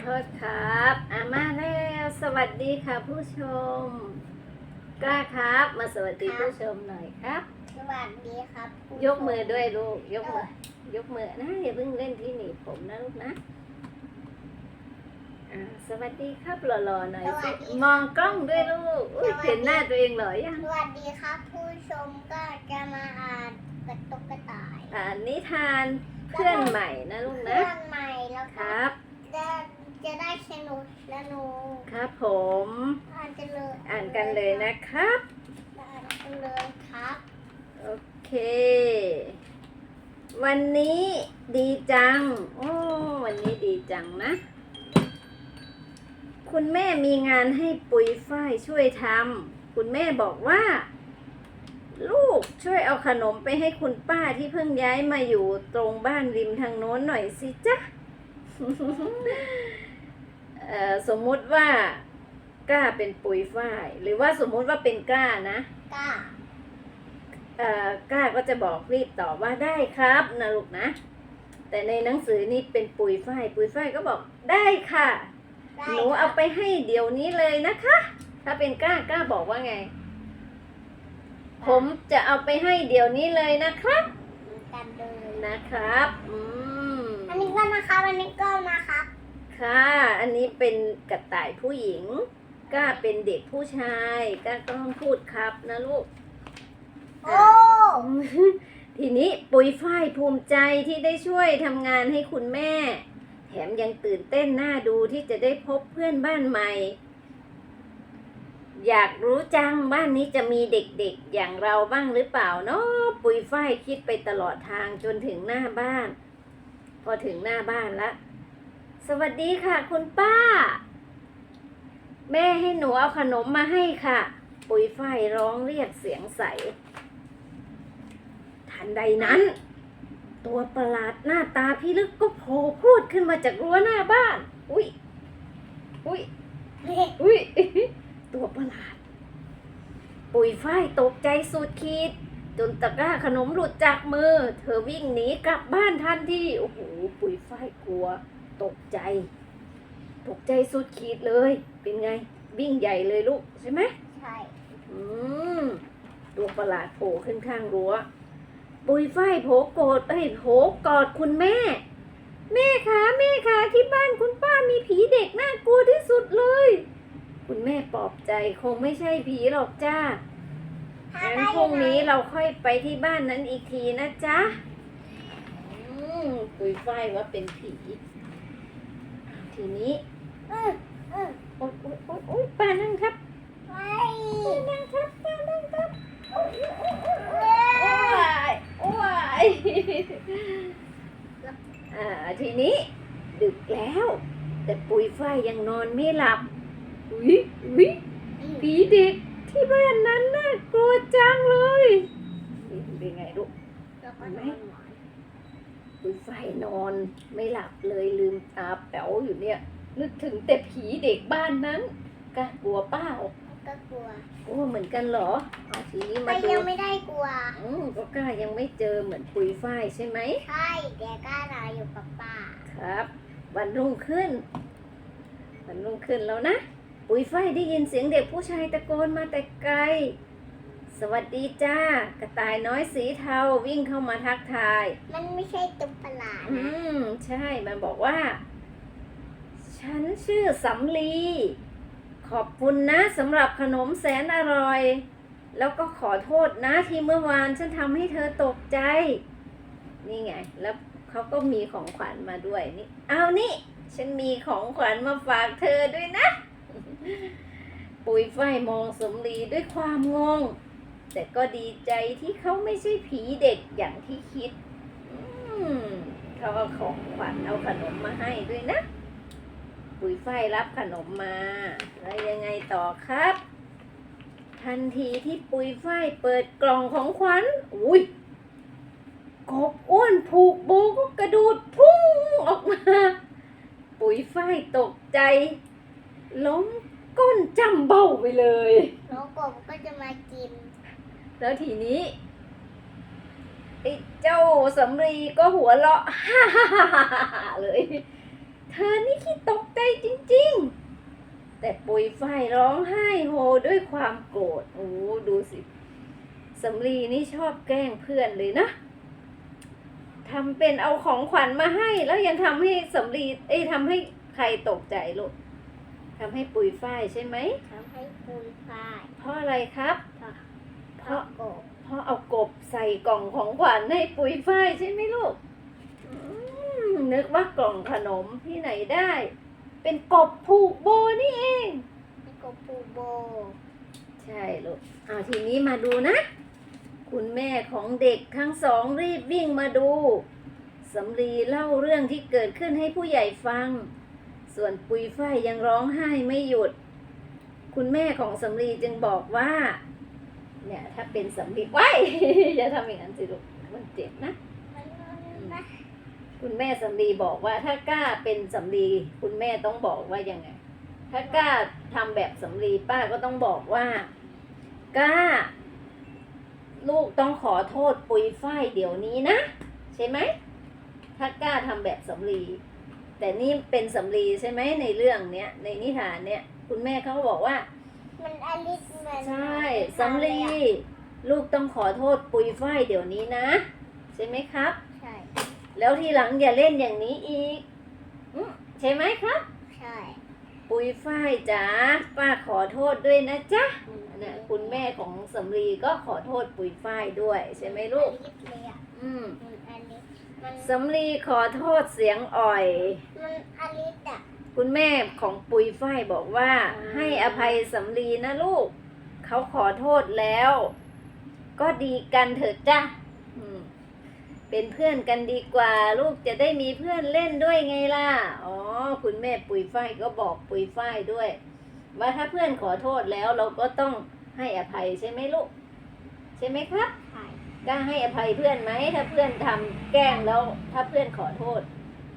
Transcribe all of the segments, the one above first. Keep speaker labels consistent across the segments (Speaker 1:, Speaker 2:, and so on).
Speaker 1: โทษครับอามาแล้วสวัสดีค่ะผู้ชม กล้าครับ มาสวัสดีผู้ชมหน่อยครับ
Speaker 2: สวัสดีครับผู้
Speaker 1: ยกมือด้วยลูก ยกมือ ยกมือนะอย่าเพิ่งเล่นที่หนีบผมนะลูกนะอ่าสวัสดีครับหล่อๆหน่อยสิมองกล้องด้วยลูกอุ๊ยเห็นหน้าตัวเองเหรอยัง
Speaker 2: สวัสดีครับ ผู้ชมก็จะมาอ่านกระตุกกระต่าย
Speaker 1: อ่านิทานเพื่อนใหม่นะลูกนะ
Speaker 2: เรื่องใหม่แล้ว
Speaker 1: ค
Speaker 2: ก็
Speaker 1: รับ
Speaker 2: จะ จะได้สนุกสนุก
Speaker 1: ครับผม
Speaker 2: อ่านกันเลย
Speaker 1: อ่านกันเลยนะครับ
Speaker 2: อ่านกันเลยครับ
Speaker 1: โอเค วันนี้ดีจัง โอ้ วันนี้ดีจังนะ คุณแม่มีงานให้ปุยฝ้ายช่วยทำ คุณแม่บอกว่า ลูกช่วยเอาขนมไปให้คุณป้าที่เพิ่งย้ายมาอยู่ตรงบ้านริมทางโน้นหน่อยสิจ๊ะเอ่อ สมมุติว่ากล้าเป็นปุยฝ้าย หรือว่าสมมุติว่าเป็นกล้านะ
Speaker 2: ก้า
Speaker 1: เอ่อก้าก็จะบอกรีบตอบว่าได้ครับนะลูกนะ แต่ในหนังสือนี่เป็นปุยฝ้าย ปุยฝ้ายก็บอกได้ค่ะ
Speaker 2: ได้
Speaker 1: หนูเอาไปให้เดี๋ยวนี้เลยนะคะ ถ้าเป็นกล้ากล้าบอกว่าไง ผมจะเอาไปให้เดี๋ยวนี้เลยนะครับ
Speaker 2: เหมือนกันเลย
Speaker 1: นะครับ อืม
Speaker 2: อันนี้ก็นะครับอันนี้ก็นะครับ
Speaker 1: ค่ะ อันนี้เป็นกระต่ายผู้หญิงก้าเป็นเด็กผู้ชายก้าก็ต้องพูดครับนะลูก
Speaker 2: โอ้
Speaker 1: ทีนี้ปุยฝ้ายภูมิใจที่ได้ช่วยทำงานให้คุณแม่ แถมยังตื่นเต้นน่าดูที่จะได้พบเพื่อนบ้านใหม่ อยากรู้จังบ้านนี้จะมีเด็กๆอย่างเราบ้างหรือเปล่าเนาะปุยฝ้ายคิดไปตลอดทางจนถึงหน้าบ้าน พอถึงหน้าบ้านละ สวัสดีค่ะ คุณป้า แม่ให้หนูเอาขนมมาให้ค่ะ ปุ๋ยฝ้ายร้องเรียกเสียงใส ทันใดนั้น ตัวประหลาดหน้าตาพิลึกก็โผล่พรวดขึ้นมาจากรั้วหน้าบ้าน อุ้ยอุ้ยอุ้ยตัวประหลาด ปุ๋ยฝ้ายตกใจสุดขีดจนตะกร้าขนมหลุดจากมือ เธอวิ่งหนีกลับบ้านทันทีโอ้โหปุ๋ยฝ้ายกลัว ตกใจ ตกใจสุดขีดเลย เป็นไง วิ่งใหญ่เลยลูกใช่ไหม
Speaker 2: ใช่
Speaker 1: อืมตัวประหลาดโผล่ขึ้นข้างรั้ว ปุยฝ้ายโผล่โกรธเอ้ยโผล่กอดคุณแม่ แม่คะแม่คะที่บ้านคุณป้ามีผีเด็กน่ากลัวที่สุดเลย คุณแม่ปลอบใจคงไม่ใช่ผีหรอกจ้า
Speaker 2: ถ้า
Speaker 1: งั้น
Speaker 2: ได้
Speaker 1: พรุ่งนี้เราค่อยไปที่บ้านนั้นอีกทีนะจ๊ะ อืมปุยฝ้ายว่าเป็นผี ทีนี้
Speaker 2: อืมอืม
Speaker 1: โอ๊ยโอ๊ยโอ๊ยโอ๊ยป้านั่งครับ
Speaker 2: ไป
Speaker 1: ป้านั่งครับป้านั่งครับ
Speaker 2: เอ้ย
Speaker 1: โอ้ยโอ้ยอ่าทีนี้ดึกแล้ว แต่ปุยฝ้ายยังนอนไม่หลับ อุ้ยอุ้ยผีเด็กที่บ้านนั้นน่ากลัวจังเลยนี่เป็นไงลูก
Speaker 2: แล้วก็นอนหมอน
Speaker 1: ปุยฝ้าย นอนไม่หลับเลยลืมตาแป๋วอยู่เนี่ย นึกถึงแต่ผีเด็กบ้านนั้นกล้ากลัวเป้า
Speaker 2: ก็กลัว
Speaker 1: กลัวเหมือนกันเหรอเอาทีนี้
Speaker 2: ไป
Speaker 1: มาดู
Speaker 2: ยังไม่ได้กลัว
Speaker 1: อืมก็กล้ายังไม่เจอเหมือนปุยฝ้ายใช่ไหม
Speaker 2: ใช่แต่กล้านอนอยู่กับป้า
Speaker 1: ครับ วันรุ่งขึ้น วันรุ่งขึ้นแล้วนะ ปุ๋ยฝ้ายได้ยินเสียงเด็กผู้ชายตะโกนมาแต่ไกล สวัสดีจ้า กระต่ายน้อยสีเทาวิ่งเข้ามาทักทาย
Speaker 2: มันไม่ใช่ตุ๊กประหลาด
Speaker 1: อื
Speaker 2: นะ
Speaker 1: มใช่ มันบอกว่า ฉันชื่อสำลี ขอบคุณนะสำหรับขนมแสนอร่อย แล้วก็ขอโทษนะที่เมื่อวานฉันทำให้เธอตกใจ นี่ไง แล้วเขาก็มีของขวัญมาด้วยนี่เอานี่ ฉันมีของขวัญมาฝากเธอด้วยนะ ปุยฝ้ายมองสมรีด้วยความงง แต่ก็ดีใจที่เขาไม่ใช่ผีเด็กอย่างที่คิด เขาเอาของขวัญเอาขนมมาให้ด้วยนะ ปุ๋ยฝ้ายรับขนมมา แล้วยังไงต่อครับ ทันทีที่ปุ๋ยฝ้ายเปิดกล่องของขวัญ อุ้ยกบอ้วนผูกโบก็กระโดดพุ่งออกมา ปุ๋ยฝ้ายตกใจ ล้มก้นจำเบ้าไปเลย
Speaker 2: แล้วกบก็จะมากิน
Speaker 1: แล้วทีนี้ไอ้เจ้าสำรีก็หัวเราะฮ่าฮ่าฮ่าฮ่าเลย เธอนี่ขี้ตกใจจริง ๆ แต่ปุยฝ้ายร้องไห้โฮด้วยความโกรธโอ้ดูสิสำลีนี่ชอบแกล้งเพื่อนเลยนะทำเป็นเอาของขวัญมาให้ แล้วยังทำให้สำลีเอ้ยทำให้ใครตกใจลูกทำให้ปุยฝ้ายใช่ไหม
Speaker 2: ทำให้ปุยฝ้าย
Speaker 1: เพราะอะไรครับ
Speaker 2: เพราะโกบ
Speaker 1: เพราะเอากบใส่กล่องของขวัญให้ปุยฝ้ายใช่ไหมลูกอืมนึกว่ากล่องขนมที่ไหนได้ เป็นกบผูกโบนี่เอง
Speaker 2: ให้โกบปูโบ
Speaker 1: ใช่ลูกเอาทีนี้มาดูนะ คุณแม่ของเด็กทั้งสองรีบวิ่งมาดูสำลีเล่าเรื่องที่เกิดขึ้นให้ผู้ใหญ่ฟัง ส่วนปุยฝ้ายยังร้องไห้ไม่หยุด คุณแม่ของสำลีจึงบอกว่า เนี่ย ถ้าเป็นสำลีว้ายอย่าทำอย่างนั้นสิลูกมันเจ็บนะ
Speaker 2: มันนะ
Speaker 1: คุณแม่สำลีบอกว่าถ้ากล้าเป็นสำลีคุณแม่ต้องบอกว่ายังไง ถ้ากล้าทำแบบสำลีป้าก็ต้องบอกว่ากล้า ลูกต้องขอโทษปุยฝ้ายเดี๋ยวนี้นะ ใช่ไหมถ้ากล้าทำแบบสำลีแต่นี่เป็นสำลีใช่ไหมในเรื่องเนี้ยในนิทานเนี้ยคุณแม่เขาก็บอกว่า
Speaker 2: มันอลิสมัน
Speaker 1: ใช่สำลีลูกต้องขอโทษปุยฝ้ายเดี๋ยวนี้นะ ใช่ไหมครับ
Speaker 2: ใช่
Speaker 1: แล้วทีหลังอย่าเล่นอย่างนี้อีกอืมใช่ไหมครับ
Speaker 2: ใช่
Speaker 1: ปุยฝ้ายจ๋าป้าขอโทษด้วยนะจ๊ะนะคุณแม่ของสำลีก็ขอโทษปุยฝ้ายด้วย ใช่ไหมลูก
Speaker 2: อลิสเลยอะ
Speaker 1: อืม
Speaker 2: มันอลิสมัน
Speaker 1: สำลีขอโทษเสียงอ่อย
Speaker 2: มันอลิสอะ
Speaker 1: คุณแม่ของปุยฝ้ายบอกว่า
Speaker 2: อืม
Speaker 1: ให้อภัยสำลีนะลูก เขาขอโทษแล้ว ก็ดีกันเถอะจ้ะอืมเป็นเพื่อนกันดีกว่า ลูกจะได้มีเพื่อนเล่นด้วยไงล่ะ อ๋อ คุณแม่ปุยฝ้ายก็บอกปุยฝ้ายด้วย ว่าถ้าเพื่อนขอโทษแล้วเราก็ต้องให้อภัยใช่ไหมลูก ใช่ไหมครับ
Speaker 2: ใช่
Speaker 1: กล้าให้อภัยเพื่อนไหมถ้าเพื่อนทำแกล้งแล้ว ถ้าเพื่อนขอโทษ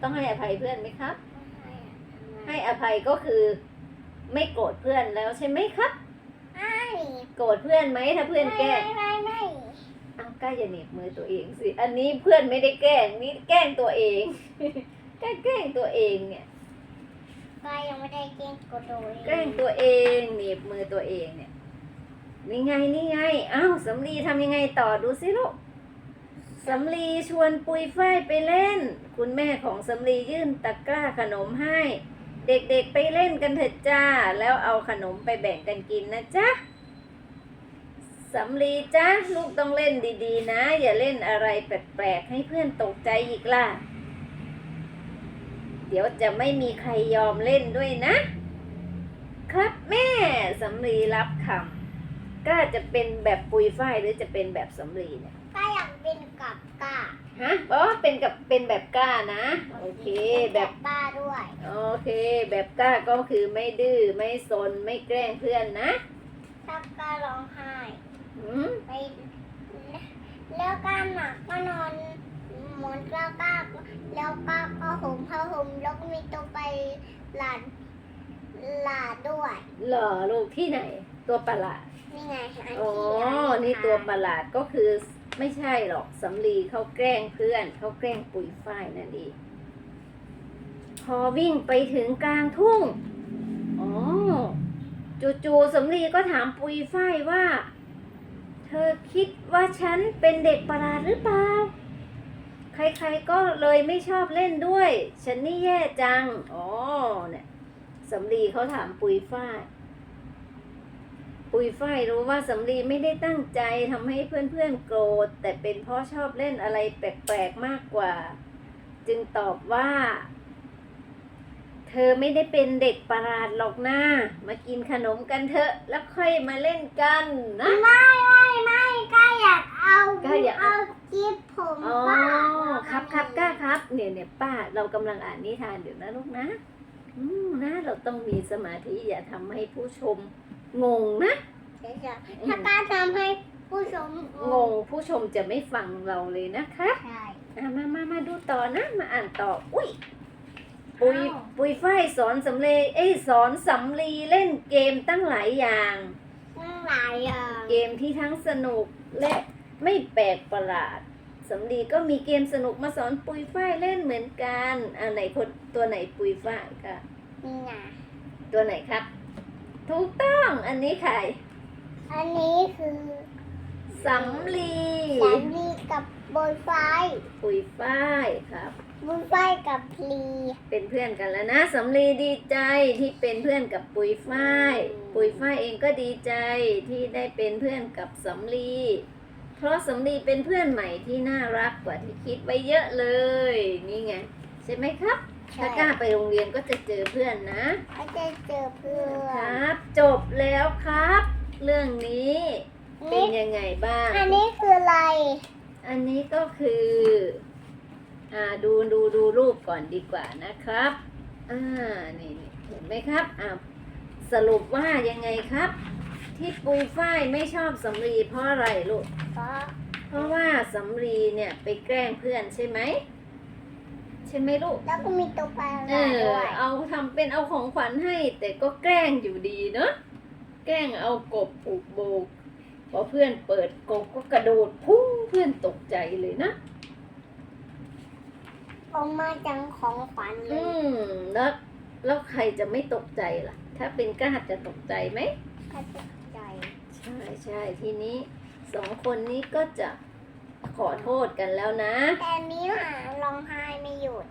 Speaker 1: ต้องให้อภัยเพื่อนไหมครับ ให้อภัยก็คือ ไม่โกรธเพื่อนแล้วใช่ไหมครับ
Speaker 2: ไม่
Speaker 1: โกรธเพื่อนไหมถ้าเพื่อนแกล้ง
Speaker 2: ไม่ไม่ไม่
Speaker 1: อ้าวกล้าอย่าเหน็บมือตัวเองสิ อันนี้เพื่อนไม่ได้แกล้งนี่แกล้งตัวเองแกล้งแกล้งตัวเองเนี่ย
Speaker 2: ก็ยังไม่ได้เก่งกดโดย
Speaker 1: แกล้งตัวเองเหน็บมือตัวเองเนี่ยนี่ไงนี่ไงอ้าวสำลีทำยังไงต่อดูสิลูกสำลีชวนปุยฝ้ายไปเล่น คุณแม่ของสำลียื่นตะกร้าขนมให้ เด็กๆไปเล่นกันเถิดจ้า แล้วเอาขนมไปแบ่งกันกินนะจ๊ะสำลีจ้าลูกต้องเล่นดีๆ นะ อย่าเล่นอะไรแปลกๆให้เพื่อนตกใจอีกล่ะ เดี๋ยวจะไม่มีใครยอมเล่นด้วยนะ ครับแม่สำลีรับคำก็จะเป็นแบบปุยฝ้ายหรือจะเป็นแบบสำลีเนี่ย
Speaker 2: ก็อยากเป็นกับกา
Speaker 1: ฮะบอกว่าเป็นกับเป็นแบบกล้านะ โอเคแบบ
Speaker 2: ป้าด้วย
Speaker 1: โอเค แบบกล้าก็คือไม่ดื้อไม่ซนไม่แกล้งเพื่อนนะ
Speaker 2: ถ้าก้าร้องไห้
Speaker 1: หืม
Speaker 2: ไปแล้วก้าหนักก็นอนหมอนก้าก้าแล้วก้าก็ห่มผ้าห่มแล้วก็มีตัวไปหลานหลานด้วย
Speaker 1: เหรอลูกที่ไหน ตัวประหลาด
Speaker 2: นี่ไงอัน
Speaker 1: อ๋อ
Speaker 2: ที่
Speaker 1: นี่ตัวประหลาดก็คือ ไม่ใช่หรอกสำลีเขาแกล้งเพื่อนเขาแกล้งปุยฝ้ายนั่นเองพอวิ่งไปถึงกลางทุ่งอ๋อจู่ๆสำลีก็ถามปุยฝ้ายว่า เธอคิดว่าฉันเป็นเด็กประหลาดหรือเปล่า ใครๆก็เลยไม่ชอบเล่นด้วย ฉันนี่แย่จัง อ๋อเนี่ยสำลีเขาถามปุยฝ้าย ปุยฝ้ายรู้ว่าสำลีไม่ได้ตั้งใจทำให้เพื่อนๆโกรธ แต่เป็นเพราะชอบเล่นอะไรแปลกๆมากกว่า จึงตอบว่า เธอไม่ได้เป็นเด็กประหลาดหรอกนะมากินขนมกันเถอะ แล้วค่อยมาเล่นกันนะ
Speaker 2: ไม่ไม่ไม่ก้าอยากเอา
Speaker 1: ก้าอยากเอา
Speaker 2: จิ๊บผมป้า
Speaker 1: ครับครับก้าครับ เนี่ยเนี่ยป้าเรากำลังอ่านนิทานอยู่นะลูกนะ อืมนะเราต้องมีสมาธิอย่าทำให้ผู้ชม งงนะ
Speaker 2: ถ้าก้าทำให้ผู้ชม
Speaker 1: งงผู้ชมจะไม่ฟังเราเลยนะครับ
Speaker 2: ใช่
Speaker 1: อะมามามาดูต่อนะ มาอ่านต่อ อุ้ยปุย
Speaker 2: อ้าว
Speaker 1: ปุยฝ้ายสอนสำเลเอ้ยสอนสำลีเล่นเกมตั้งหลายอย่าง
Speaker 2: ตั้งหลายอย่าง
Speaker 1: เกมที่ทั้งสนุกและไม่แปลกประหลาดสำลีก็มีเกมสนุกมาสอนปุยฝ้ายเล่นเหมือนกันอ่าไหนคนตัวไหนปุยฝ้ายค่ะ
Speaker 2: นี่นะ
Speaker 1: ตัวไหนครับ ถูกต้องอันนี้ใคร
Speaker 2: อันนี้คือ
Speaker 1: สำลี
Speaker 2: สาลีกับโบยไฟ
Speaker 1: ปุยฝ้ายครับ
Speaker 2: โบยไฟกับพลี
Speaker 1: เป็นเพื่อนกันแล้วนะสำลีดีใจที่เป็นเพื่อนกับปุยฝ้าย ปุยฝ้ายเองก็ดีใจที่ได้เป็นเพื่อนกับสำลี เพราะสำลีเป็นเพื่อนใหม่ที่น่ารักกว่าที่คิดไว้เยอะเลย นี่ไง ใช่ไหมครับ ถ้ากล้าไปโรงเรียนก็จะเจอเพื่อนนะ
Speaker 2: ก็จะเจอเพื่อ
Speaker 1: คน รับ จบแล้วครับ เรื่องนี้เป็น
Speaker 2: นี่
Speaker 1: ยังไงบ้าง
Speaker 2: อันนี้คืออะไร
Speaker 1: อันนี้ก็คืออ่าดูดูดูรูปก่อนดีกว่านะครับอ่านี่นี่เห็นไหมครับอ่าสรุปว่ายังไงครับ ที่ปุยฝ้ายไม่ชอบสำลีเพราะอะไรลูก
Speaker 2: ก็
Speaker 1: เพราะว่าสำลีเนี่ยไปแกล้งเพื่อนใช่ไหมใช่ไหมลูก
Speaker 2: แล้วก็มีตัวปลา
Speaker 1: เอ
Speaker 2: ร้า
Speaker 1: อ
Speaker 2: ด้วย
Speaker 1: เอาทำเป็นเอาของขวัญให้ แต่ก็แกล้งอยู่ดีเนาะ แกล้งเอากบผูกโบก พอเพื่อนเปิดกบก็กระโดดพุ่งเพื่อนตกใจเลยนะ
Speaker 2: ออกมาจังของขวัญเล
Speaker 1: อื
Speaker 2: ย
Speaker 1: ม แล้วแล้วใครจะไม่ตกใจล่ะ ถ้าเป็นกล้าจะตกใจไหม
Speaker 2: ก็จะใจ
Speaker 1: ใช่ใช่ทีนี้สองคนนี้ก็จะ ขอโทษกันแล้วนะ
Speaker 2: แต่อันนี้หาร้องไห้ไม่หยุด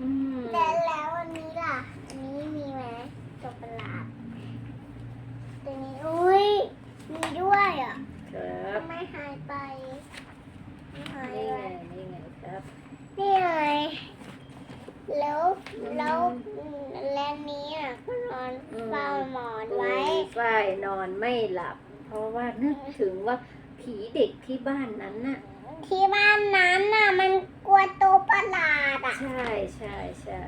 Speaker 1: อืม
Speaker 2: แต่แล้วอันนี้ล่ะ อันนี้มีไหมตัวประหลาดตัวนี้อุ้ยมีด้วยอะ
Speaker 1: ครับ
Speaker 2: ทำไมหายไปไม่หาย
Speaker 1: นี่
Speaker 2: เล
Speaker 1: ไง
Speaker 2: ย
Speaker 1: นี่ไงครับ
Speaker 2: นี่ไงแล้วแล้วแล้วนี้อะก็นอนเฝ้าหมอนไว้
Speaker 1: ปุยฝ้ายนอนไม่หลับ เพราะว่านึกถึงว่าผีเด็กที่บ้านนั้นน่ะ
Speaker 2: ที่บ้านนั้นน่ะมันกลัวตัวประหลาดอะ
Speaker 1: ใช่ใช่ใช่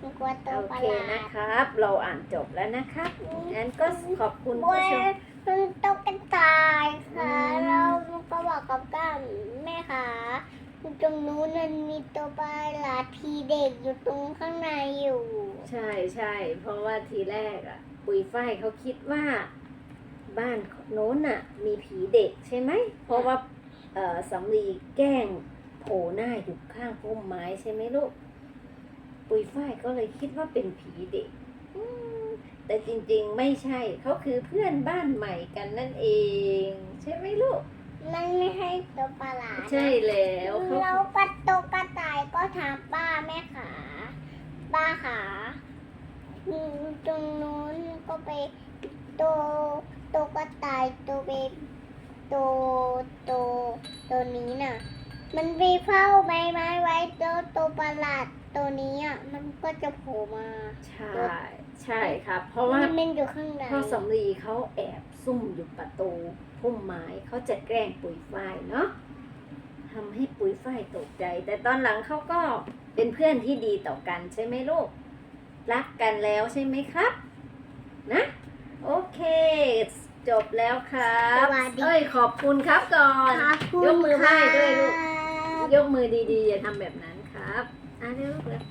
Speaker 2: มันกลัวตัว
Speaker 1: โอ
Speaker 2: ประ
Speaker 1: เค
Speaker 2: หลา
Speaker 1: นะ
Speaker 2: ด
Speaker 1: ครับ เราอ่านจบแล้วนะครับงั้นก็ขอบคุณ
Speaker 2: กลัว
Speaker 1: ผู้ชม
Speaker 2: มันตกกันตายค่ะ
Speaker 1: อืม
Speaker 2: เราก็บอกกับก้ามแม่ค่ะตรงนู้นมันมีตัวประหลาดทีเด็กอยู่ตรงข้างในอยู่
Speaker 1: ใช่ใช่เพราะว่าทีแรกอะ ปุยฝ้ายเขาคิดว่า บ้านโน้นน่ะ มีผีเด็กใช่ไหมเพราะว่าเอ่อ สำลีแกล้งโผล่หน้าอยู่ข้างพุ่มไม้ใช่ไหมลูก ปุยฝ้ายก็เลยคิดว่าเป็นผีเด็กอืมแต่จริงๆไม่ใช่ เขาคือเพื่อนบ้านใหม่กันนั่นเอง ใช่ไหมลูก
Speaker 2: มันไม่ใช่ตัวประหลาดนะ
Speaker 1: ใช่แล้วเขา
Speaker 2: เรากระตกกระต่ายก็ถามป้าแม่ขา ป้าขาอืมตรงนู้นก็ไปตัวตัวกระต่ายตัวเบ ตัวตัวตัวนี้น่ะ มันไปเฝ้าใบไม้ไว้ตัวตัวประหลาดตัวนี้อะมันก็จะโผล่มา
Speaker 1: ใช่ ใช่ครับ เพราะว่า
Speaker 2: มันเป็นอยู่ข้างใน
Speaker 1: พ่อสำลีเขาแอบซุ่มอยู่ประตูพุ่มไม้เขาจะแกล้งปุ๋ยฝ้ายเนาะทำให้ปุ๋ยฝ้ายตกใจ แต่ตอนหลังเขาก็เป็นเพื่อนที่ดีต่อกันใช่ไหมลูก รักกันแล้วใช่ไหมครับ นะ โอเค จบแล้วครับ
Speaker 2: สวัสดี
Speaker 1: เอ้ยขอบคุณครับก่อน
Speaker 2: ขอบคุณ
Speaker 1: ยกมือไหว้ด้วยลูก
Speaker 2: ครับ
Speaker 1: ยกมือดีๆอย่าทำแบบนั้นครับอะเร็วลูกเร็ว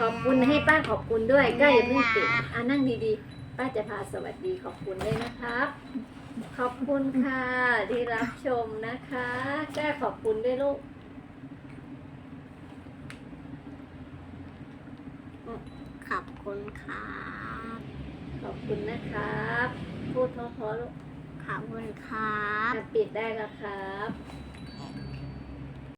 Speaker 1: ขอบคุณให้ป้าขอบคุณด้วย ก็อย่าเพิ่งปิดอ่านั่งดีๆ ป้าจะพาสวัสดีขอบคุณด้วยนะครับ ขอบคุณค่ะที่รับชมนะคะแก้ขอบคุณด้วยลูก
Speaker 2: ขอบคุณครับ
Speaker 1: ขอบคุณนะครับ พูดเพราะๆลูก
Speaker 2: ขอบคุณครับ
Speaker 1: อะปิดได้แล้วครับ